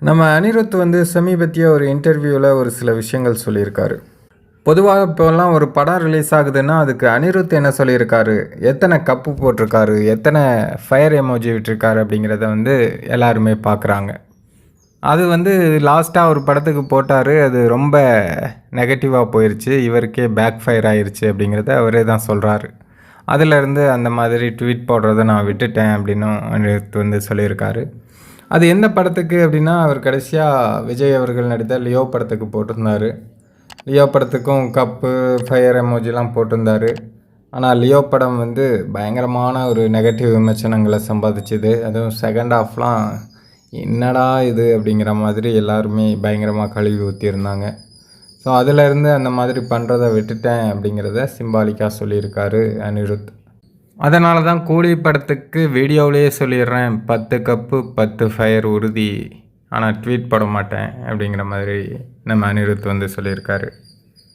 நம்ம அனிருத் வந்து சமீபத்திய ஒரு இன்டர்வியூவில் ஒரு சில விஷயங்கள் சொல்லியிருக்காரு. பொதுவாக இப்போல்லாம் ஒரு படம் ரிலீஸ் ஆகுதுன்னா அதுக்கு அனிருத் என்ன சொல்லியிருக்காரு? எத்தனை கப்பு போட்டிருக்காரு? எத்தனை ஃபயர் எமோஜி விட்டுருக்காரு அப்படிங்கிறத வந்து எல்லாருமே பார்க்குறாங்க. அது வந்து லாஸ்ட்டாக ஒரு படத்துக்கு போட்டார். அது ரொம்ப நெகட்டிவாக போயிடுச்சு இவருக்கே பேக் ஃபயர் ஆயிடுச்சு அப்படிங்கிறத அவரே தான் சொல்கிறாரு அதிலிருந்து அந்த மாதிரி ட்வீட் போடுறத நான் விட்டுட்டேன் அப்படின்னும் அனிருத் வந்து சொல்லியிருக்காரு. அது எந்த படத்துக்கு அப்படின்னா அவர் கடைசியாக விஜய் அவர்கள் நடித்த லியோ படத்துக்கு போட்டிருந்தார். லியோ படத்துக்கும் கப்பு ஃபயர் எமோஜிலாம் போட்டிருந்தாரு. ஆனால் லியோ படம் வந்து பயங்கரமான ஒரு நெகட்டிவ் விமர்சனங்களை சம்பாதிச்சுது. அதுவும் செகண்ட் ஹாஃப்லாம் என்னடா இது அப்படிங்கிற மாதிரி எல்லாருமே பயங்கரமாக கழுவி ஊற்றியிருந்தாங்க ஸோ அதிலேருந்து அந்த மாதிரி பண்ணுறத விட்டுட்டேன் அப்படிங்கிறத சிம்பாலிக்காக சொல்லியிருக்காரு அனிருத். அதனால தான் கூலி படத்துக்கு வீடியோவிலேயே சொல்லிடுறேன். பத்து கப்பு பத்து ஃபயர் உறுதி. ஆனால் ட்வீட் போட மாட்டேன் அப்படிங்கிற மாதிரி நம்ம அனிருத் வந்து சொல்லியிருக்காரு.